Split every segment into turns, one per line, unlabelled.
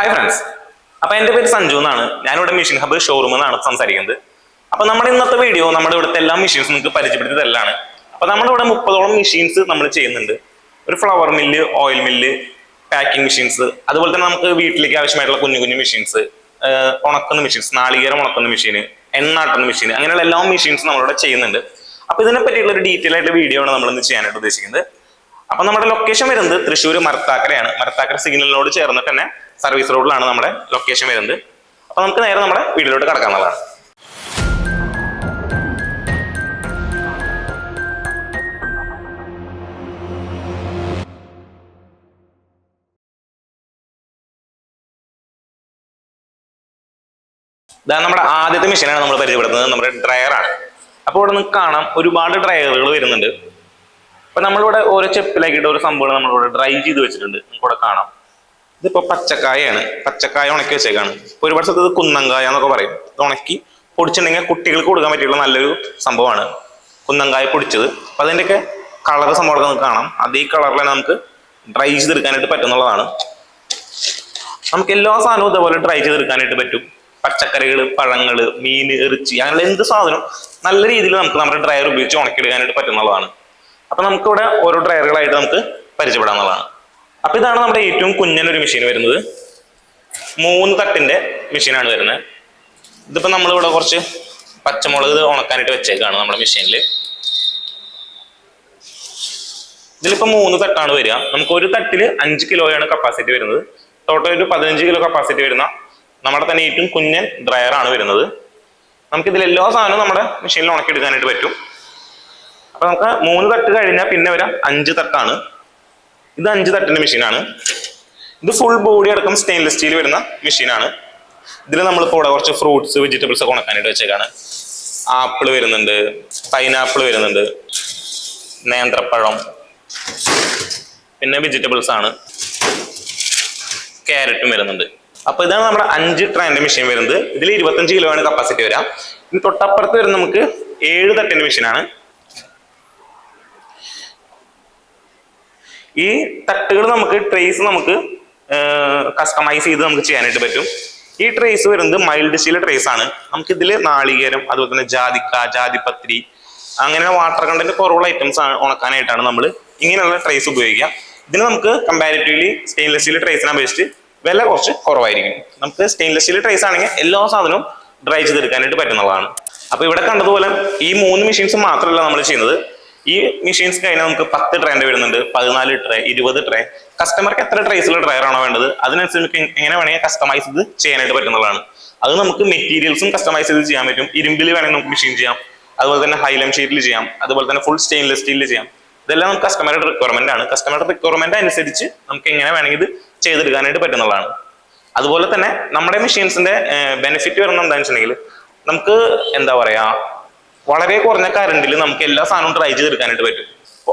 Hi friends അപ്പൊ എന്റെ പേര് സഞ്ജു എന്നാണ്. ഞാനിവിടെ മെഷീൻ ഹബ് ഷോറൂമിൽ നിന്നാണ് സംസാരിക്കുന്നത്. അപ്പൊ നമ്മുടെ ഇന്നത്തെ വീഡിയോ നമ്മുടെ ഇവിടുത്തെ എല്ലാ മെഷീൻസ് നിങ്ങൾക്ക് പരിചയപ്പെടുത്തി തരലാണ്. അപ്പൊ നമ്മുടെ ഇവിടെ മുപ്പതോളം മെഷീൻസ് നമ്മൾ ചെയ്യുന്നുണ്ട്. ഒരു flour mill oil mill packing machines അതുപോലെ തന്നെ നമുക്ക് വീട്ടിലേക്ക് ആവശ്യമായിട്ടുള്ള കുഞ്ഞു കുഞ്ഞു മെഷീൻസ് ഉണക്കുന്ന മെഷീൻസ് നാളികേരം ഉണക്കുന്ന മെഷീന് എണ്ണാട്ടുന്ന മെഷീൻ അങ്ങനെയുള്ള എല്ലാ മെഷീൻസ് നമ്മളിവിടെ ചെയ്യുന്നുണ്ട്. അപ്പൊ ഇതിനെ പറ്റിയിട്ടുള്ള ഒരു ഡീറ്റെയിൽ ആയിട്ട് വീഡിയോ ആണ് നമ്മൾ ഇന്ന് ചെയ്യാനായിട്ട് ഉദ്ദേശിക്കുന്നത്. അപ്പൊ നമ്മുടെ ലൊക്കേഷൻ വരുന്നത് തൃശ്ശൂർ മരത്താക്കരയാണ്. മരത്താക്കര സിഗ്നലിനോട് ചേർന്നിട്ട് തന്നെ സർവീസ് റോഡിലാണ് നമ്മുടെ ലൊക്കേഷൻ വരുന്നത്. അപ്പൊ നമുക്ക് നേരെ നമ്മുടെ വീട്ടിലോട്ട് കടക്കാവുന്നതാണ് ഇതാണ് നമ്മുടെ ആദ്യത്തെ മെഷീനാണ് നമ്മൾ പരിചയപ്പെടുത്തുന്നത്. നമ്മുടെ ഡ്രയറാണ് അപ്പോൾ ഇവിടെ നിങ്ങൾക്ക് കാണാം ഒരുപാട് ഡ്രയറുകൾ വരുന്നുണ്ട്. അപ്പൊ നമ്മളിവിടെ ഓരോ ചെപ്പിലാക്കിയിട്ട് ഒരു സംഭവം നമ്മളിവിടെ ഡ്രൈ ചെയ്ത് വെച്ചിട്ടുണ്ട്. നമുക്കിവിടെ കാണാം. ഇതിപ്പോ പച്ചക്കായാണ്. പച്ചക്കായ ഉണക്കി വെച്ചേക്കാണ്. ഒരുപാട് സ്ഥലത്ത് ഇത് കുന്നങ്കായ എന്നൊക്കെ പറയും. ഇത് ഉണക്കി പൊടിച്ചിട്ടുണ്ടെങ്കിൽ കുട്ടികൾക്ക് കൊടുക്കാൻ പറ്റിയുള്ള നല്ലൊരു സംഭവമാണ്. കുന്നങ്കായ പൊടിച്ചത്. അപ്പൊ അതിന്റെയൊക്കെ കളർ സംഭവമൊക്കെ നമുക്ക് കാണാം. അതേ തന്നെ നമുക്ക് ഡ്രൈ ചെയ്തെടുക്കാനായിട്ട് പറ്റുന്നുള്ളതാണ്. നമുക്ക് എല്ലാ സാധനവും ഇതേപോലെ ഡ്രൈ ചെയ്തെടുക്കാനായിട്ട് പറ്റും. പച്ചക്കറികൾ പഴങ്ങൾ മീൻ ഇറച്ചി അങ്ങനെയുള്ള എന്ത് സാധനവും നല്ല രീതിയിൽ നമുക്ക് നമ്മുടെ ഡ്രയർ ഉപയോഗിച്ച് ഉണക്കിയെടുക്കാനായിട്ട് പറ്റുന്നതാണ് അപ്പൊ നമുക്കിവിടെ ഓരോ ഡ്രയറുകളായിട്ട് നമുക്ക് പരിചയപ്പെടാവുന്നതാണ് അപ്പൊ ഇതാണ് നമ്മുടെ ഏറ്റവും കുഞ്ഞനൊരു മെഷീൻ വരുന്നത്. മൂന്ന് തട്ടിന്റെ മെഷീനാണ് വരുന്നത്. ഇതിപ്പോ നമ്മളിവിടെ കുറച്ച് പച്ചമുളക് ഉണക്കാനായിട്ട് വെച്ചേക്കാണ് നമ്മുടെ മെഷീനിൽ ഇതിലിപ്പോ മൂന്ന് തട്ടാണ് വരിക. നമുക്ക് ഒരു തട്ടിൽ അഞ്ച് കിലോയാണ് കപ്പാസിറ്റി വരുന്നത്. ടോട്ടൽ ഒരു പതിനഞ്ച് കിലോ കപ്പാസിറ്റി വരുന്ന നമ്മുടെ തന്നെ ഏറ്റവും കുഞ്ഞൻ ഡ്രയറാണ് വരുന്നത്. നമുക്ക് ഇതിൽ എല്ലാ സാധനവും നമ്മുടെ മെഷീനിൽ ഉണക്കിയെടുക്കാനായിട്ട് പറ്റും. അപ്പൊ നമുക്ക് മൂന്ന് തട്ട് കഴിഞ്ഞാൽ പിന്നെ വരാം. അഞ്ച് തട്ടാണ്. ഇത് അഞ്ച് തട്ടിന്റെ മെഷീനാണ് ഇത് ഫുൾ ബോഡി അടക്കം സ്റ്റെയിൻലെസ് സ്റ്റീൽ വരുന്ന മെഷീനാണ് ഇതിൽ നമ്മളിപ്പോൾ ഇവിടെ കുറച്ച് ഫ്രൂട്ട്സ് വെജിറ്റബിൾസ് ഒക്കെ ഉണക്കാനായിട്ട് വെച്ചേക്കാണ്. ആപ്പിൾ വരുന്നുണ്ട്. പൈനാപ്പിൾ വരുന്നുണ്ട്. നേന്ത്രപ്പഴം. പിന്നെ വെജിറ്റബിൾസ് ആണ്. ക്യാരറ്റും വരുന്നുണ്ട്. അപ്പൊ ഇതാണ് നമ്മുടെ അഞ്ച് ട്രാൻഡ് മെഷീൻ വരുന്നത്. ഇതിൽ ഇരുപത്തഞ്ച് കിലോ ആണ് കപ്പാസിറ്റി വരാം. ഇനി തൊട്ടപ്പുറത്ത് വരുന്ന നമുക്ക് ഏഴ് തട്ടിന്റെ മെഷീനാണ് ഈ തട്ടുകൾ നമുക്ക് ട്രേസ് നമുക്ക് കസ്റ്റമൈസ് ചെയ്ത് നമുക്ക് ചെയ്യാനായിട്ട് പറ്റും. ഈ ട്രേസ് വരുന്നത് മൈൽഡ് സ്റ്റീൽ ട്രേസ് ആണ്. നമുക്ക് ഇതിൽ നാളികേരം അതുപോലെ തന്നെ ജാതിക്ക ജാതിപത്രി അങ്ങനെ വാട്ടർ കണ്ടന്റ് കുറവുള്ള ഐറ്റംസ് ആണ് ഉണക്കാനായിട്ടാണ് നമ്മൾ ഇങ്ങനെയുള്ള ട്രേസ് ഉപയോഗിക്കുക. ഇതിന് നമുക്ക് കമ്പാരിറ്റീവ്ലി സ്റ്റെയിൻലെസ് സ്റ്റീൽ ട്രേസിനെ അപേക്ഷിച്ച് വില കുറച്ച് കുറവായിരിക്കും. നമുക്ക് സ്റ്റെയിൻലെസ് സ്റ്റീൽ ട്രേസ് ആണെങ്കിൽ എല്ലാ സാധനവും ഡ്രൈ ചെയ്തെടുക്കാനായിട്ട് പറ്റുന്നതാണ്. അപ്പോൾ ഇവിടെ കണ്ടതുപോലെ ഈ മൂന്ന് മെഷീൻസ് മാത്രമല്ല നമ്മൾ ചെയ്യുന്നത്. ഈ മെഷീൻസ് കഴിഞ്ഞാൽ നമുക്ക് പത്ത് ട്രേന്റെ വരുന്നുണ്ട്. പതിനാല് ട്രേ ഇരുപത് ട്രേ കസ്റ്റമർക്ക് എത്ര ട്രേസിലുള്ള ആണോ വേണ്ടത്? അതിനനുസരിച്ച് നമുക്ക് എങ്ങനെ വേണമെങ്കിൽ കസ്റ്റമൈസ് ചെയ്ത് ചെയ്യാനായിട്ട് പറ്റുന്നതാണ്. അത് നമുക്ക് മെറ്റീരിയൽസും കസ്റ്റമൈസ് ചെയ്ത് ചെയ്യാൻ പറ്റും. ഇരുമ്പിൽ വേണമെങ്കിൽ നമുക്ക് മെഷീൻ ചെയ്യാം. അതുപോലെ തന്നെ ഹൈലം ഷീറ്റിൽ ചെയ്യാം. അതുപോലെ തന്നെ ഫുൾ സ്റ്റെയിൻലെസ് സ്റ്റീലിൽ ചെയ്യാം. ഇതെല്ലാം നമുക്ക് കസ്റ്റമറുടെ റിക്വയർമെന്റ് ആണ്. കസ്റ്റമറുടെ റിക്വയർമെന്റ് അനുസരിച്ച് നമുക്ക് എങ്ങനെ വേണമെങ്കിൽ ഇത് ചെയ്തെടുക്കാനായിട്ട് പറ്റുന്നതാണ്. അതുപോലെ തന്നെ നമ്മുടെ മെഷീൻസിന്റെ ബെനിഫിറ്റ് വരുന്നത് എന്താണെന്ന് വെച്ചിട്ടുണ്ടെങ്കിൽ നമുക്ക് എന്താ പറയാ വളരെ കുറഞ്ഞ കറണ്ടിൽ നമുക്ക് എല്ലാ സാധനവും ഡ്രൈ ചെയ്തെടുക്കാനായിട്ട് പറ്റും.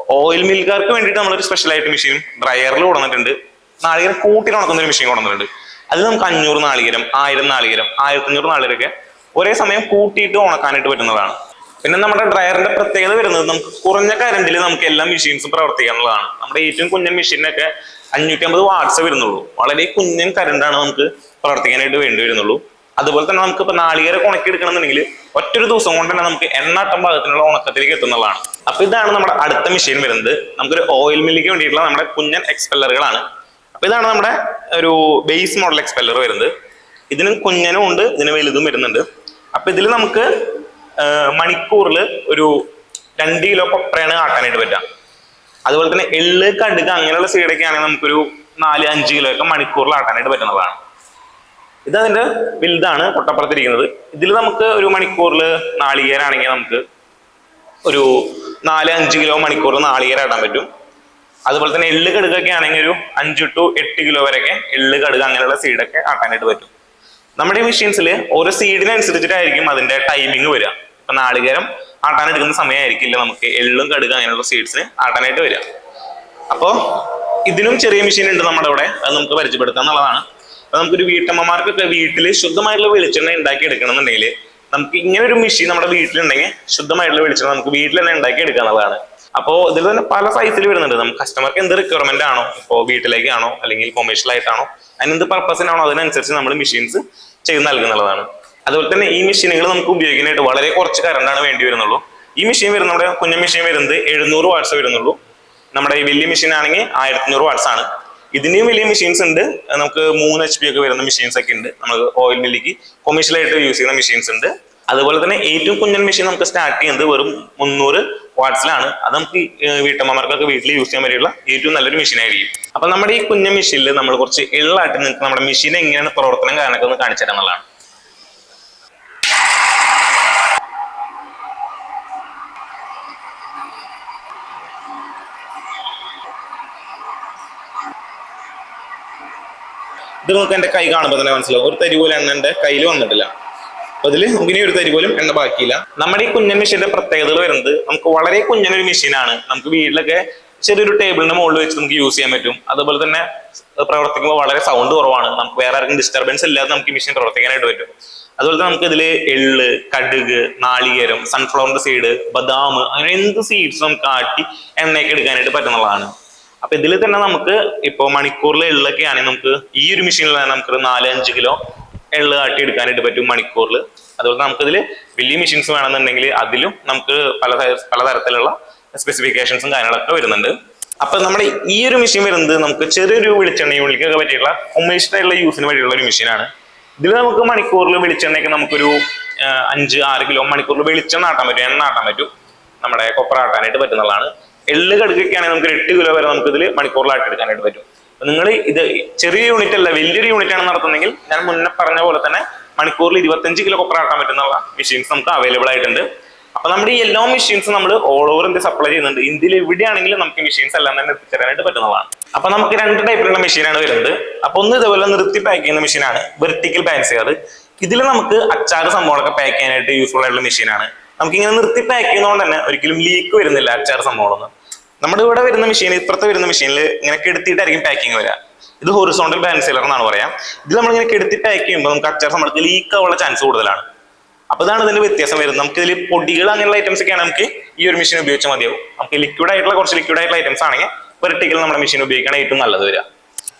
ഓയിൽ മിൽക്കാർക്ക് വേണ്ടിയിട്ട് നമ്മളൊരു സ്പെഷ്യൽ ആയിട്ട് മെഷീൻ ഡ്രയറിൽ കൊടുത്തിട്ടുണ്ട് നാളികേരം കൂട്ടി ഉണക്കുന്ന ഒരു മെഷീൻ കൊടുത്തിട്ടുണ്ട് അത് നമുക്ക് അഞ്ഞൂറ് നാളികേരം ആയിരം നാളികേരം ആയിരത്തി അഞ്ഞൂറ് നാളികരൊക്കെ ഒരേ സമയം കൂട്ടിയിട്ട് ഉണക്കാനായിട്ട് പറ്റുന്നതാണ്. പിന്നെ നമ്മുടെ ഡ്രയറിന്റെ പ്രത്യേകത വരുന്നത് നമുക്ക് കുറഞ്ഞ കറണ്ടിൽ നമുക്ക് എല്ലാ മെഷീൻസും പ്രവർത്തിക്കാനുള്ളതാണ്. നമ്മുടെ ഏറ്റവും കുഞ്ഞൻ മെഷീനൊക്കെ അഞ്ഞൂറ്റി അമ്പത് വാട്ട്സ് വരുന്നുള്ളൂ. വളരെ കുഞ്ഞൻ കറണ്ടാണ് നമുക്ക് പ്രവർത്തിക്കാനായിട്ട് വേണ്ടി വരുന്നുള്ളൂ. അതുപോലെ തന്നെ നമുക്ക് ഇപ്പൊ നാളികേരം ഉണക്കി എടുക്കണമെന്നുണ്ടെങ്കിൽ ഒറ്റൊരു ദിവസം കൊണ്ട് തന്നെ നമുക്ക് എണ്ണാട്ടം ഭാഗത്തിനുള്ള ഉണക്കത്തിലേക്ക് എത്തുന്നതാണ് അപ്പൊ ഇതാണ് നമ്മുടെ അടുത്ത മെഷീൻ വരുന്നത്. നമുക്കൊരു ഓയിൽ മില്ലിക്ക് വേണ്ടിയിട്ടുള്ള നമ്മുടെ കുഞ്ഞൻ എക്സ്പെല്ലറുകളാണ് അപ്പൊ ഇതാണ് നമ്മുടെ ഒരു ബേസ് മോഡൽ എക്സ്പെല്ലർ വരുന്നത്. ഇതിന് കുഞ്ഞനും ഉണ്ട് ഇതിന് വലുതും വരുന്നുണ്ട്. അപ്പൊ ഇതിൽ നമുക്ക് മണിക്കൂറിൽ ഒരു രണ്ട് കിലോ കൊപ്രയാണ് ആട്ടാനായിട്ട് പറ്റുക. അതുപോലെ തന്നെ എള്ള് കടുക അങ്ങനെയുള്ള സീഡൊക്കെ ആണെങ്കിൽ നമുക്കൊരു നാല് അഞ്ച് കിലോ ഒക്കെ മണിക്കൂറിൽ ആട്ടാനായിട്ട് പറ്റുന്നതാണ്. ഇത് അതിന്റെ വലുതാണ് പൊട്ടപ്പുറത്തിരിക്കുന്നത്. ഇതിൽ നമുക്ക് ഒരു മണിക്കൂറിൽ നാളികേരാണെങ്കിൽ നമുക്ക് ഒരു നാല് അഞ്ച് കിലോ മണിക്കൂറിൽ നാളികേരം ഇടാൻ പറ്റും. അതുപോലെ തന്നെ എള്ള് കടുകൊക്കെ ആണെങ്കിൽ ഒരു അഞ്ച് ടു എട്ട് കിലോ വരെയൊക്കെ എള്ള് കടുക് അങ്ങനെയുള്ള സീഡൊക്കെ ആക്കാനായിട്ട് പറ്റും. നമ്മുടെ ഈ മെഷീൻസിൽ ഓരോ സീഡിനനുസരിച്ചിട്ടായിരിക്കും അതിന്റെ ടൈമിംഗ് വരിക. ഇപ്പൊ നാളികേരം ആട്ടാൻ എടുക്കുന്ന സമയമായിരിക്കില്ല നമുക്ക് എള്ളും കടുക് അങ്ങനെയുള്ള സീഡ്സിന് ആട്ടാനായിട്ട് വരിക. അപ്പോൾ ഇതിനും ചെറിയ മെഷീൻ ഉണ്ട് നമ്മുടെ ഇവിടെ അത് നമുക്ക് പരിചയപ്പെടുത്താം എന്നുള്ളതാണ്. നമുക്കൊരു വീട്ടമ്മമാർക്കൊക്കെ വീട്ടിൽ ശുദ്ധമായിട്ടുള്ള വെളിച്ചെണ്ണ ഉണ്ടാക്കി എടുക്കണമെന്നുണ്ടെങ്കിൽ നമുക്ക് ഇങ്ങനെ ഒരു മെഷീൻ നമ്മുടെ വീട്ടിലുണ്ടെങ്കിൽ ശുദ്ധമായിട്ടുള്ള വെളിച്ചെണ്ണ നമുക്ക് വീട്ടിൽ തന്നെ ഉണ്ടാക്കി എടുക്കാനുള്ളതാണ് അപ്പോൾ ഇതിൽ തന്നെ പല സൈസിൽ വരുന്നുണ്ട്. നമുക്ക് കസ്റ്റമർക്ക് എന്ത് റിക്വയർമെന്റ് ആണോ? ഇപ്പോൾ വീട്ടിലേക്കാണോ അല്ലെങ്കിൽ കൊമേഴ്ഷ്യൽ ആയിട്ടാണോ? അതിനെന്ത് പർപ്പസിനാണോ അതിനനുസരിച്ച് നമ്മൾ മെഷീൻസ് ചെയ്ത് നൽകുന്നതാണ് അതുപോലെ തന്നെ ഈ മെഷീനുകൾ നമുക്ക് ഉപയോഗിക്കാനായിട്ട് വളരെ കുറച്ച് കറണ്ടാണ് വേണ്ടി വരുന്നുള്ളൂ. ഈ മെഷീൻ വരുന്ന നമ്മുടെ കുഞ്ഞ മെഷീൻ വരുന്നത് എഴുന്നൂറ് വാട്ട്സ് വരുന്നുള്ളൂ. നമ്മുടെ ഈ വലിയ മെഷീൻ ആണെങ്കിൽ ആയിരത്തി അഞ്ഞൂറ് വാട്ട്സ് ആണ്. ഇതിന്റെയും വലിയ മെഷീൻസ് ഉണ്ട്. നമുക്ക് മൂന്ന് എച്ച് പി ഒക്കെ വരുന്ന മെഷീൻസ് ഒക്കെ ഉണ്ട്. നമ്മൾ ഓയിൽ മില്ലിക്ക് കൊമേഷ്യൽ ആയിട്ട് യൂസ് ചെയ്യുന്ന മെഷീൻസ് ഉണ്ട്. അതുപോലെ തന്നെ ഏറ്റവും കുഞ്ഞൻ മെഷീൻ നമുക്ക് സ്റ്റാർട്ട് ചെയ്യുന്നത് വെറും മുന്നൂറ് വാട്ട്സിലാണ് അത് നമുക്ക് വീട്ടമ്മമാർക്കൊക്കെ വീട്ടിൽ യൂസ് ചെയ്യാൻ വേണ്ടിയുള്ള ഏറ്റവും നല്ലൊരു മെഷീൻ ആയിരിക്കും. അപ്പൊ നമ്മുടെ ഈ കുഞ്ഞൻ മെഷീനിൽ നമ്മൾ കുറച്ച് എള്ളായിട്ട് നിങ്ങൾക്ക് നമ്മുടെ മെഷീൻ എങ്ങനെയാണ് പ്രവർത്തനം കാരണമൊക്കെ ഒന്ന് കാണിച്ചു തരാം ഇത് നമുക്ക് എന്റെ കൈ കാണുമ്പോൾ തന്നെ മനസ്സിലാവും. ഒരു തരി പോലും എണ്ണ എന്റെ കയ്യിൽ വന്നിട്ടില്ല. അപ്പൊ ഇതിൽ ഇങ്ങനെ ഒരു തരി പോലും എണ്ണ ബാക്കിയില്ല. നമ്മുടെ ഈ കുഞ്ഞൻ മെഷീന്റെ പ്രത്യേകതകൾ വരുന്നത് നമുക്ക് വളരെ കുഞ്ഞനൊരു മെഷീനാണ് നമുക്ക് വീട്ടിലൊക്കെ ചെറിയൊരു ടേബിളിന്റെ മുകളിൽ വെച്ച് നമുക്ക് യൂസ് ചെയ്യാൻ പറ്റും. അതുപോലെ തന്നെ പ്രവർത്തിക്കുമ്പോൾ വളരെ സൗണ്ട് കുറവാണ്. നമുക്ക് വേറെ ആർക്കും ഡിസ്റ്റർബൻസ് ഇല്ലാതെ നമുക്ക് ഈ മെഷീൻ പ്രവർത്തിക്കാനായിട്ട് പറ്റും. അതുപോലെ തന്നെ നമുക്ക് ഇതിൽ എള്ള് കടുക് നാളികേരം സൺഫ്ലവറിന്റെ സീഡ് ബദാം അങ്ങനെ എന്ത് സീഡ്സ് നമുക്ക് ആട്ടി എണ്ണയൊക്കെ എടുക്കാനായിട്ട് പറ്റുന്നതാണ് അപ്പൊ ഇതിൽ തന്നെ നമുക്ക് ഇപ്പൊ മണിക്കൂറിൽ എള്ളൊക്കെ ആണെങ്കിൽ നമുക്ക് ഈ ഒരു മെഷീനിൽ തന്നെ നമുക്ക് നാല് അഞ്ച് കിലോ എള്ള് ആട്ടി എടുക്കാനായിട്ട് പറ്റും മണിക്കൂറിൽ അതുപോലെ നമുക്ക് ഇതിൽ വലിയ മെഷീൻസ് വേണമെന്നുണ്ടെങ്കിൽ അതിലും നമുക്ക് പല തര- പലതരത്തിലുള്ള സ്പെസിഫിക്കേഷൻസും കാര്യങ്ങളൊക്കെ വരുന്നുണ്ട്. അപ്പൊ നമ്മുടെ ഈ ഒരു മെഷീൻ വരുന്നത് നമുക്ക് ചെറിയൊരു വെളിച്ചെണ്ണ യൂണിക്കൊക്കെ പറ്റിയുള്ള കൊമേഴ്ഷ്യൽ ആയിട്ടുള്ള യൂസിന് വേണ്ടിയുള്ള ഒരു മെഷീനാണ് ഇതിൽ നമുക്ക് മണിക്കൂറിൽ വെളിച്ചെണ്ണയൊക്കെ നമുക്കൊരു അഞ്ച് ആറ് കിലോ മണിക്കൂറിൽ വെളിച്ചെണ്ണ ആട്ടാൻ പറ്റും എണ്ണ ആട്ടാൻ പറ്റും. നമ്മുടെ കൊപ്ര ആട്ടാനായിട്ട് പറ്റുന്നതാണ്. എള്ള് കടുക്കുകയാണെങ്കിൽ നമുക്ക് എട്ട് കിലോ വരെ നമുക്ക് ഇതിൽ മണിക്കൂറിലായിട്ട് എടുക്കാനായിട്ട് പറ്റും. നിങ്ങൾ ഇത് ചെറിയ യൂണിറ്റ് അല്ല വലിയൊരു യൂണിറ്റ് ആണ് നടത്തുന്നെങ്കിൽ ഞാൻ മുന്നേ പറഞ്ഞ പോലെ തന്നെ മണിക്കൂറിൽ ഇരുപത്തഞ്ച് കിലോ കൊപ്പറ ആട്ടാൻ പറ്റുന്ന മെഷീൻസ് നമുക്ക് അവൈലബിൾ ആയിട്ടുണ്ട്. അപ്പൊ നമ്മുടെ ഈ എല്ലാ മെഷീൻസും നമ്മൾ ഓൾ ഓവർ ഇന്ത്യ സപ്ലൈ ചെയ്യുന്നുണ്ട്. ഇന്ത്യയിൽ എവിടെയാണെങ്കിലും നമുക്ക് മെഷീൻസ് എല്ലാം തന്നെ എത്തിച്ചേരാനായിട്ട് പറ്റുന്നതാണ്. അപ്പൊ നമുക്ക് രണ്ട് ടൈപ്പിലുള്ള മെഷീനാണ് വരുന്നത്. അപ്പൊ ഒന്ന് ഇതുപോലെ നിർത്തി പാക്ക് ചെയ്യുന്ന മെഷീനാണ് വെർട്ടിക്കൽ ചെയ്യാറ് ഇതിൽ നമുക്ക് അച്ചാറ് സംഭവങ്ങളൊക്കെ പാക്ക് ചെയ്യാനായിട്ട് യൂസ്ഫുൾ ആയിട്ടുള്ള മെഷീനാണ് നമുക്ക് ഇങ്ങനെ നിർത്തി പാക്ക് ചെയ്യുന്നതുകൊണ്ട് തന്നെ ഒരിക്കലും ലീക്ക് വരുന്നില്ല അച്ചാർ സംഭവങ്ങളൊന്നും. നമ്മുടെ ഇവിടെ വരുന്ന മെഷീൻ ഇപ്പുറത്തെ വരുന്ന മെഷീനിൽ ഇങ്ങനെ കെടുത്തിയിട്ടായിരിക്കും പാക്കിംഗ് വരിക. ഇത് ഹൊറിസോണ്ടൽ ബാലൻസ് സെയിലർ എന്നാണ് പറയാം. ഇത് നമ്മൾ ഇങ്ങനെ കെടുത്തി പാക്ക് ചെയ്യുമ്പോൾ നമുക്ക് അച്ചാർ സംഭവത്തിൽ ലീക്ക് ആവാനുള്ള ചാൻസ് കൂടുതലാണ്. അപ്പൊ ഇതാണ് ഇതിന്റെ വ്യത്യാസം വരുന്നത്. നമുക്ക് ഇതിൽ പൊടികൾ അങ്ങനെയുള്ള ഐറ്റംസ് ഒക്കെയാണ് നമുക്ക് ഈ ഒരു മെഷീൻ ഉപയോഗിച്ചാൽ മതിയാവും. നമുക്ക് ലിക്വിഡ് ആയിട്ടുള്ള കുറച്ച് ലിക്വിഡ് ആയിട്ടുള്ള ഐറ്റംസ് ആണെങ്കിൽ വെർട്ടിക്കൽ നമ്മുടെ മെഷീൻ ഉപയോഗിക്കണം ഏറ്റവും നല്ലത് വരിക.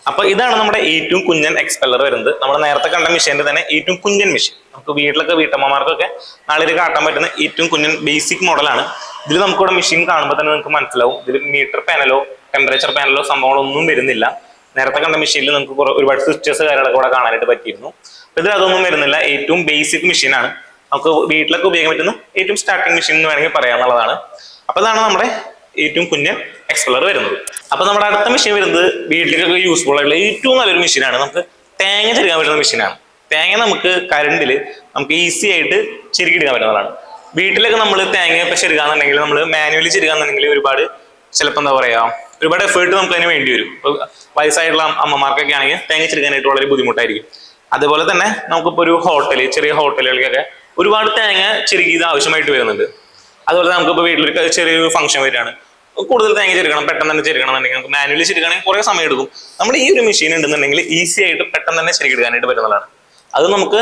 അപ്പൊ ഇതാണ് നമ്മുടെ ഏറ്റവും കുഞ്ഞൻ എക്സ്പെല്ലർ വരുന്നത്. നമ്മൾ നേരത്തെ കണ്ട മെഷീന്റെ തന്നെ ഏറ്റവും കുഞ്ഞൻ മെഷീൻ നമുക്ക് വീട്ടിലൊക്കെ വീട്ടമ്മമാർക്കൊക്കെ നാളെ കാട്ടാൻ പറ്റുന്ന ഏറ്റവും കുഞ്ഞൻ ബേസിക് മോഡലാണ് ഇതിൽ നമുക്കിവിടെ മെഷീൻ കാണുമ്പോൾ തന്നെ നിങ്ങൾക്ക് മനസ്സിലാവും. ഇതിൽ മീറ്റർ പാനലോ ടെമ്പറേച്ചർ പാനലോ സംഭവങ്ങളൊന്നും വരുന്നില്ല. നേരത്തെ കണ്ട മെഷീനിൽ നമുക്ക് ഒരുപാട് സ്വിച്ചസ് കാര്യങ്ങളൊക്കെ ഇവിടെ കാണാനായിട്ട് പറ്റിയിരുന്നു. ഇതിൽ അതൊന്നും വരുന്നില്ല. ഏറ്റവും ബേസിക് മെഷീനാണ് നമുക്ക് വീട്ടിലൊക്കെ ഉപയോഗിക്കാൻ പറ്റുന്ന ഏറ്റവും സ്റ്റാർട്ടിംഗ് മെഷീൻ എന്ന് വേണമെങ്കിൽ പറയാനുള്ളതാണ്. അപ്പൊ ഇതാണ് നമ്മുടെ ഏറ്റവും കുഞ്ഞൻ എക്സ്പ്ലർ വരുന്നത്. അപ്പൊ നമ്മുടെ അടുത്ത മെഷീൻ വരുന്നത് വീട്ടിലേക്കൊക്കെ യൂസ്ഫുൾ ആയിട്ടുള്ള ഏറ്റവും നല്ലൊരു മെഷീനാണ് നമുക്ക് തേങ്ങ ചെരുകാൻ പറ്റുന്ന മെഷീനാണ് തേങ്ങ നമുക്ക് കരണ്ടിൽ നമുക്ക് ഈസി ആയിട്ട് ചെരുക്കിയെടുക്കാൻ പറ്റുന്നതാണ്. വീട്ടിലൊക്കെ നമ്മൾ തേങ്ങ ഇപ്പൊ ചെരുകാന്നുണ്ടെങ്കിൽ നമ്മൾ മാനുവലി ചെരുകാന്നുണ്ടെങ്കിൽ ഒരുപാട് ചിലപ്പോൾ എന്താ പറയാ ഒരുപാട് എഫേർട്ട് നമുക്ക് അതിന് വേണ്ടി വരും. ഇപ്പൊ വയസ്സായിട്ടുള്ള അമ്മമാർക്കൊക്കെ ആണെങ്കിൽ തേങ്ങ ചെരുക്കാനായിട്ട് വളരെ ബുദ്ധിമുട്ടായിരിക്കും. അതുപോലെ തന്നെ നമുക്കിപ്പോ ഒരു ഹോട്ടൽ ചെറിയ ഹോട്ടലുകൾക്കൊക്കെ ഒരുപാട് തേങ്ങ ചെരുകിയത് ആവശ്യമായിട്ട് വരുന്നുണ്ട്. അതുപോലെ നമുക്കിപ്പോൾ വീട്ടിലൊരു ചെറിയൊരു ഫംഗ്ഷൻ വരികയാണ്. കൂടുതൽ തേങ്ങ ചെരുക്കണം പെട്ടെന്ന് തന്നെ ചെരുക്കണം എന്നുണ്ടെങ്കിൽ നമുക്ക് മാനുവലി ചെരുക്കണമെങ്കിൽ കുറേ സമയം എടുക്കും. നമ്മൾ ഈ ഒരു മെഷീൻ ഉണ്ടെന്നുണ്ടെങ്കിൽ ഈസി ആയിട്ട് പെട്ടെന്ന് തന്നെ ചെരുക്കിയെടുക്കാനായിട്ട് പറ്റുന്നതാണ്. അത് നമുക്ക്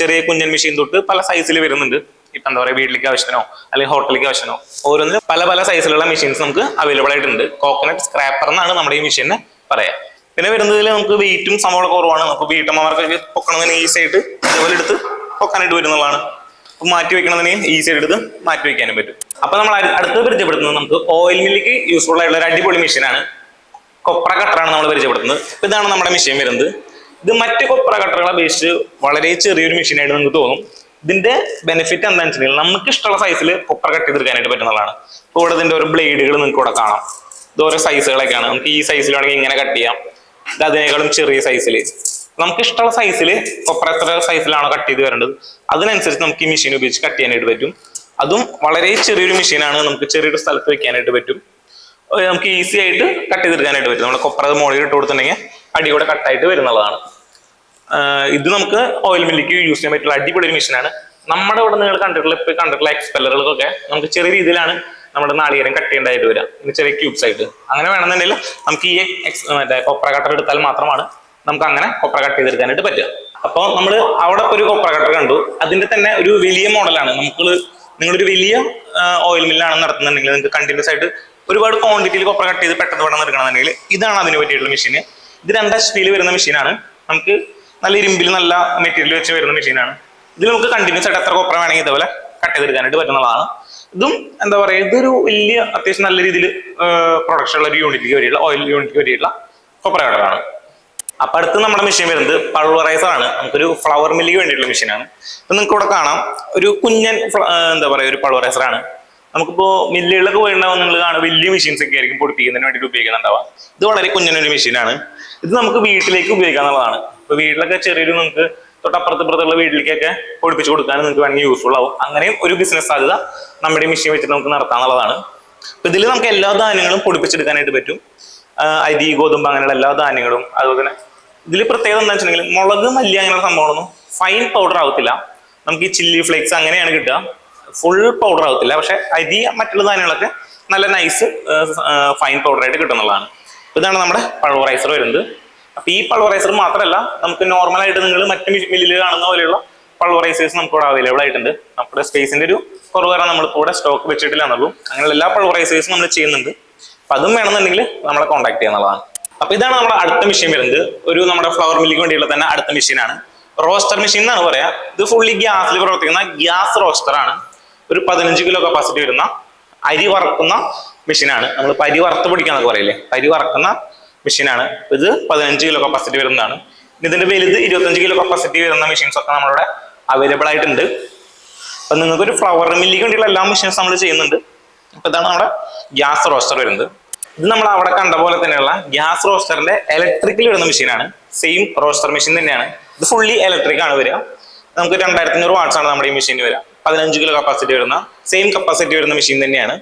ചെറിയ കുഞ്ഞൻ മെഷീൻ തൊട്ട് പല സൈസിൽ വരുന്നുണ്ട്. ഇപ്പൊ എന്താ പറയുക വീട്ടിലേക്ക് ആവശ്യത്തിനോ അല്ലെങ്കിൽ ഹോട്ടലിലേക്ക് ആവശ്യത്തിനോ ഓരോന്നിനും പല പല സൈസിലുള്ള മെഷീൻസ് നമുക്ക് അവൈലബിൾ ആയിട്ടുണ്ട്. കോക്കനട്ട് സ്ക്രാപ്പർ എന്നാണ് നമ്മുടെ ഈ മെഷീനെ പറയാം. പിന്നെ വരുന്നതിൽ നമുക്ക് വെയിറ്റും സംഭവം കുറവാണ്. നമുക്ക് വീട്ടമ്മമാർക്കൊക്കെ പൊക്കണതിന് ഈസി ആയിട്ട് ഇതുപോലെ എടുത്ത് പൊക്കാനായിട്ട് വരുന്നതാണ്. മാറ്റി വെക്കണതിന് ഈസി എടുത്ത് മാറ്റി വെക്കാനും പറ്റും. അപ്പൊ നമ്മൾ അടു- അടുത്ത് പരിചയപ്പെടുത്തുന്നത് നമുക്ക് ഓയിൽ മില്ലിക്ക് യൂസ്ഫുൾ ആയിട്ടുള്ള ഒരു അടിപൊളി മെഷീനാണ് കൊപ്ര കട്ടറാണ് നമ്മൾ പരിചയപ്പെടുത്തുന്നത്. ഇതാണ് നമ്മുടെ മെഷീൻ വരുന്നത്. ഇത് മറ്റ് കൊപ്ര കട്ടറുകളെ അപേക്ഷിച്ച് വളരെ ചെറിയൊരു മെഷീനായിട്ട് നമുക്ക് തോന്നും. ഇതിന്റെ ബെനിഫിറ്റ് എന്താണെന്ന് വെച്ചിട്ടുണ്ടെങ്കിൽ നമുക്ക് ഇഷ്ടമുള്ള സൈസിൽ കൊപ്ര കട്ട് ചെയ്തെടുക്കാനായിട്ട് പറ്റുന്നതാണ് ഇപ്പോൾ ഇവിടെ ഇതിന്റെ ഒരു ബ്ലേഡുകൾ നിങ്ങൾക്ക് ഇവിടെ കാണാം. ഇത് ഓരോ സൈസുകളൊക്കെയാണ് നമുക്ക് ഈ സൈസിൽ വേണമെങ്കിൽ ഇങ്ങനെ കട്ട് ചെയ്യാം. ഇത് അതിനേക്കാളും ചെറിയ സൈസിൽ നമുക്ക് ഇഷ്ടമുള്ള സൈസിൽ കൊപ്പർ എത്ര സൈസിലാണോ കട്ട് ചെയ്ത് വരേണ്ടത് അതിനനുസരിച്ച് നമുക്ക് ഈ മെഷീൻ ഉപയോഗിച്ച് കട്ട് ചെയ്യാനായിട്ട് പറ്റും. അതും വളരെ ചെറിയൊരു മെഷീനാണ് നമുക്ക് ചെറിയൊരു സ്ഥലത്ത് വെക്കാനായിട്ട് പറ്റും. നമുക്ക് ഈസി ആയിട്ട് കട്ട് ചെയ്തെടുക്കാനായിട്ട് പറ്റും. നമ്മുടെ കൊപ്ര മുകളിൽ ഇട്ട് കൊടുത്തിട്ടുണ്ടെങ്കിൽ അടി കൂടെ കട്ടായിട്ട് വരുന്നതാണ് ഇത് നമുക്ക് ഓയിൽ മില്ലിക്ക് യൂസ് ചെയ്യാൻ പറ്റുള്ള അടിപൊളി ഒരു മെഷീനാണ് നമ്മുടെ ഇവിടെ നിങ്ങൾ കണ്ടിട്ടുള്ള ഇപ്പൊ കണ്ടിട്ടുള്ള എക്സ്പെല്ലറുകൾക്കൊക്കെ നമുക്ക് ചെറിയ രീതിയിലാണ് നമ്മുടെ നാളികേരം കട്ട് ചെയ്യേണ്ടതായിട്ട് വരിക. ചെറിയ ക്യൂബ്സ് ആയിട്ട്. അങ്ങനെ വേണമെന്നുണ്ടെങ്കിൽ നമുക്ക് ഈ എക്സ് മറ്റേ കൊപ്ര കട്ടർ എടുത്താൽ മാത്രമാണ് നമുക്ക് അങ്ങനെ കൊപ്ര കട്ട് ചെയ്തെടുക്കാനായിട്ട് പറ്റുക. അപ്പോൾ നമ്മൾ അവിടെ ഒരു കൊപ്ര കട്ടർ കണ്ടു. അതിന്റെ തന്നെ ഒരു വലിയ മോഡലാണ് നമുക്ക് നിങ്ങളൊരു വലിയ ഓയിൽ മില്ലാണ് നടത്തുന്നുണ്ടെങ്കിൽ നിങ്ങൾക്ക് കണ്ടിന്യൂസ് ആയിട്ട് ഒരുപാട് ക്വാണ്ടിറ്റിയിൽ കൊപ്ര കട്ട് ചെയ്ത് പെട്ടെന്ന് പെട്ടെന്ന് എടുക്കണമെന്നുണ്ടെങ്കിൽ ഇതാണ് അതിന് പറ്റിയിട്ടുള്ള മെഷീൻ ഇത് രണ്ട് പിയിൽ വരുന്ന മെഷീനാണ് നമുക്ക് നല്ല ഇരുമ്പിൽ നല്ല മെറ്റീരിയൽ വെച്ച് വരുന്ന മെഷീനാണ് ഇതിൽ നമുക്ക് കണ്ടിന്യൂസ് ആയിട്ട് എത്ര കോപ്പറ വേണമെങ്കിൽ ഇതേപോലെ കട്ട് ചെയ്തെടുക്കാനായിട്ട് പറ്റുന്നതാണ്. ഇതും എന്താ പറയുക ഇതൊരു വലിയ അത്യാവശ്യം നല്ല രീതിയിൽ പ്രൊഡക്ഷൻ ഉള്ള ഒരു യൂണിറ്റിക്ക് വരെയുള്ള ഓയിൽ യൂണിറ്റിക്ക് വരെയുള്ള കൊപ്ര കടലാണ് അപ്പൊ അടുത്ത് നമ്മുടെ മെഷീൻ വരുന്നത് പൾവറൈസർ ആണ്. നമുക്കൊരു ഫ്ലവർ മില്ലിക്ക് വേണ്ടിയിട്ടുള്ള മെഷീനാണ് ഇപ്പൊ നിങ്ങൾക്ക് ഇവിടെ കാണാം ഒരു കുഞ്ഞൻ എന്താ പറയുക ഒരു പൾവറൈസർ ആണ്. നമുക്കിപ്പോ മില്ലുകളിലൊക്കെ പോയിട്ടുണ്ടാവും നിങ്ങൾ കാണും വലിയ മെഷീൻസ് ഒക്കെ ആയിരിക്കും പൊടിപ്പിക്കുന്നതിന് വേണ്ടിയിട്ട് ഉപയോഗിക്കുന്നുണ്ടാവുക. ഇത് വളരെ കുഞ്ഞനൊരു മെഷീനാണ് ഇത് നമുക്ക് വീട്ടിലേക്ക് ഉപയോഗിക്കാന്നുള്ളതാണ് ഇപ്പൊ വീട്ടിലൊക്കെ ചെറിയൊരു നിങ്ങൾക്ക് തൊട്ടപ്പുറത്ത് ഇപ്പുറത്തുള്ള വീട്ടിലേക്കൊക്കെ പൊടിപ്പിച്ച് കൊടുക്കാൻ നിങ്ങൾക്ക് വേണമെങ്കിൽ യൂസ്ഫുൾ ആവും. അങ്ങനെയും ഒരു ബിസിനസ് സാധ്യത നമ്മുടെ മെഷീൻ വെച്ചിട്ട് നമുക്ക് നടത്താന്നുള്ളതാണ് അപ്പൊ ഇതിൽ നമുക്ക് എല്ലാ ധാന്യങ്ങളും പൊടിപ്പിച്ചെടുക്കാനായിട്ട് പറ്റും. അരി ഗോതമ്പ് അങ്ങനെയുള്ള എല്ലാ ധാന്യങ്ങളും. അതുപോലെ തന്നെ ഇതിൽ പ്രത്യേകത എന്താ വെച്ചിട്ടുണ്ടെങ്കിൽ മുളക് മല്ലി അങ്ങനെയുള്ള സംഭവങ്ങളൊന്നും ഫൈൻ പൗഡർ ആവത്തില്ല. നമുക്ക് ഈ ചില്ലി ഫ്ലേക്സ് അങ്ങനെയാണ് കിട്ടുക. ഫുൾ പൗഡർ ആവത്തില്ല. പക്ഷെ അരി മറ്റുള്ള ധാന്യങ്ങളൊക്കെ നല്ല നൈസ് ഫൈൻ പൗഡറായിട്ട് കിട്ടുന്നതാണ് ഇതാണ് നമ്മുടെ പൾവറൈസർ വരുന്നത്. അപ്പൊ ഈ പൾവറൈസർ മാത്രമല്ല നമുക്ക് നോർമൽ ആയിട്ട് നിങ്ങൾ മറ്റു മില്ലിൽ കാണുന്ന പോലെയുള്ള പൾവറൈസേഴ്സ് നമുക്ക് ഇവിടെ അവൈലബിൾ ആയിട്ടുണ്ട്. നമ്മുടെ സ്പേസിന്റെ ഒരു കുറവ് കാരണം നമ്മളിപ്പോൾ ഇവിടെ സ്റ്റോക്ക് വെച്ചിട്ടില്ല എന്നുള്ളൂ അങ്ങനെയുള്ള എല്ലാ പൾവറൈസേഴ്സും നമ്മൾ ചെയ്യുന്നുണ്ട്. അപ്പൊ അതും വേണമെന്നുണ്ടെങ്കിൽ നമ്മളെ കോൺടാക്ട് ചെയ്യാന്നുള്ളതാണ് അപ്പൊ ഇതാണ് നമ്മുടെ അടുത്ത മെഷീൻ വരുന്നത്. ഒരു നമ്മുടെ ഫ്ലവർ മില്ലിക്ക് വേണ്ടിയുള്ള തന്നെ അടുത്ത മെഷീനാണ് റോസ്റ്റർ മെഷീൻ എന്നാണ് പറയാ. ഇത് ഫുള്ളി ഗ്യാസിൽ പ്രവർത്തിക്കുന്ന ഗ്യാസ് റോസ്റ്റർ ആണ്. ഒരു പതിനഞ്ച് കിലോ കപ്പാസിറ്റി വരുന്ന അരി വറക്കുന്ന മെഷീനാണ് നമ്മൾ അരി വറുത്ത് പിടിക്കാന്നൊക്കെ പറയില്ലേ? അരി വറക്കുന്ന മെഷീനാണ് ഇത് പതിനഞ്ച് കിലോ കപ്പാസിറ്റി വരുന്നതാണ്. ഇതിന്റെ വലുത് ഇരുപത്തഞ്ച് കിലോ കപ്പാസിറ്റി വരുന്ന മെഷീൻസ് ഒക്കെ നമ്മളിവിടെ അവൈലബിൾ ആയിട്ടുണ്ട്. അപ്പൊ നിങ്ങൾക്ക് ഒരു ഫ്ലവർ മില്ലിക്ക് വേണ്ടിയുള്ള എല്ലാ മെഷീൻസ് നമ്മൾ ചെയ്യുന്നുണ്ട്. അപ്പൊ ഇതാണ് നമ്മുടെ ഗ്യാസ് റോസ്റ്റർ വരുന്നത്. ഇത് നമ്മൾ അവിടെ കണ്ട പോലെ തന്നെയുള്ള ഗ്യാസ് റോസ്റ്ററിന്റെ ഇലക്ട്രിക്കൽ വരുന്ന മെഷീനാണ് സെയിം റോസ്റ്റർ മെഷീൻ തന്നെയാണ്. ഇത് ഫുള്ളി ഇലക്ട്രിക് ആണ് വരിക. നമുക്ക് രണ്ടായിരത്തി അഞ്ഞൂറ് വാട്ട്സ് ആണ് നമ്മുടെ ഈ മെഷീൻ വരിക. പതിനഞ്ച് കിലോ കപ്പാസിറ്റി വരുന്ന സെയിം കപ്പാസിറ്റി വരുന്ന മെഷീൻ തന്നെയാണ്.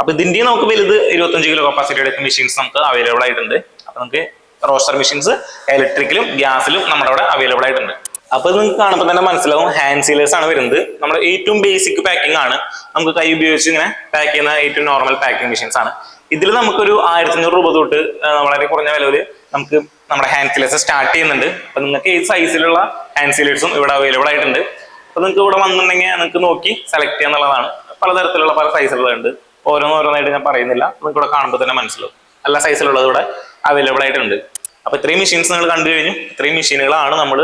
അപ്പൊ ഇതിന്റെ നമുക്ക് വലുത് ഇരുപത്തഞ്ച് കിലോ കപ്പാസിറ്റിയുടെ മെഷീൻസ് നമുക്ക് അവൈലബിൾ ആയിട്ടുണ്ട്. അപ്പൊ നമുക്ക് റോസ്റ്റർ മെഷീൻസ് ഇലക്ട്രിക്കലും ഗ്യാസിലും നമ്മുടെ അവിടെ അവൈലബിൾ ആയിട്ടുണ്ട്. അപ്പൊ നിങ്ങൾക്ക് കാണുമ്പോൾ തന്നെ മനസ്സിലാവും ഹാൻഡ് സീലേഴ്സ് ആണ് വരുന്നത്. നമ്മുടെ ഏറ്റവും ബേസിക് പാക്കിംഗ് ആണ്. നമുക്ക് കൈ ഉപയോഗിച്ച് ഇങ്ങനെ പാക്ക് ചെയ്യുന്ന ഏറ്റവും നോർമൽ പാക്കിംഗ് മെഷീൻസ് ആണ്. ഇതിൽ നമുക്കൊരു ആയിരത്തി അഞ്ഞൂറ് രൂപ തൊട്ട് വളരെ കുറഞ്ഞ വിലയിൽ നമുക്ക് നമ്മുടെ ഹാൻഡ് സീലേഴ്സ് സ്റ്റാർട്ട് ചെയ്യുന്നുണ്ട്. അപ്പൊ നിങ്ങൾക്ക് ഏത് സൈസിലുള്ള ഹാൻഡ് സീലേഴ്സും ഇവിടെ അവൈലബിൾ ആയിട്ടുണ്ട്. അപ്പൊ നിങ്ങൾക്ക് ഇവിടെ വന്നിട്ടുണ്ടെങ്കിൽ നിങ്ങൾക്ക് നോക്കി സെലക്ട് ചെയ്യാന്നുള്ളതാണ്. പലതരത്തിലുള്ള പല സൈസിലുള്ളത് ഓരോന്നോരോന്നായിട്ട് ഞാൻ പറയുന്നില്ല. നിങ്ങൾക്ക് ഇവിടെ കാണുമ്പോൾ തന്നെ മനസ്സിലാവും. എല്ലാ സൈസിലുള്ളത് ഇവിടെ അവൈലബിൾ ആയിട്ടുണ്ട്. അപ്പൊ ഇത്രയും മെഷീൻസ് നിങ്ങൾ കണ്ടു കഴിഞ്ഞു. ഇത്രയും മെഷീനുകളാണ് നമ്മൾ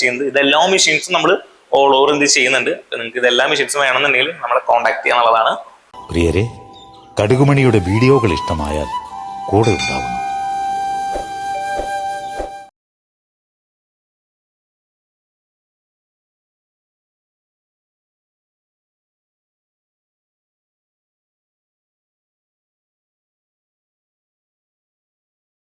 ചെയ്യുന്നത്. ഇതെല്ലാ മെഷീൻസും നമ്മൾ ഓൾ ഓവർ എന്ത് ചെയ്യുന്നുണ്ട്. നിങ്ങൾക്ക് ഇതെല്ലാ മെഷീൻസും വേണമെന്നുണ്ടെങ്കിൽ നമ്മളെ കോൺടാക്ട് ചെയ്യാന്നുള്ളതാണ്.
പ്രിയരെ കടുകുമണിയുടെ വീഡിയോകൾ ഇഷ്ടമായാൽ കൂടെ ഉണ്ടാവുന്നു